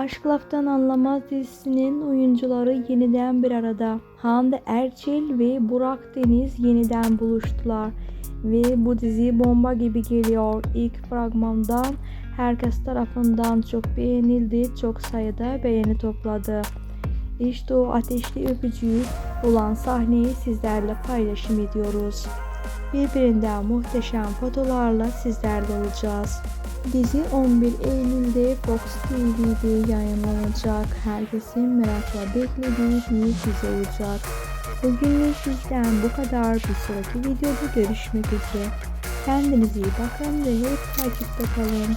Aşk Laftan Anlamaz dizisinin oyuncuları yeniden bir arada. Hande Erçel ve Burak Deniz yeniden buluştular. Ve bu dizi bomba gibi geliyor. İlk fragmandan herkes tarafından çok beğenildi. Çok sayıda beğeni topladı. İşte o ateşli öpücüğü olan sahneyi sizlerle paylaşım ediyoruz. Birbirinden muhteşem fotolarla sizlerle olacağız. Dizi 11 Eylül'de Fox TV'de yayınlanacak. Herkesin merakla beklediği bir dizi olacak. Bugünlük bizden bu kadar. Bir sonraki videoda görüşmek üzere. Kendinize iyi bakın ve hep takipte kalın.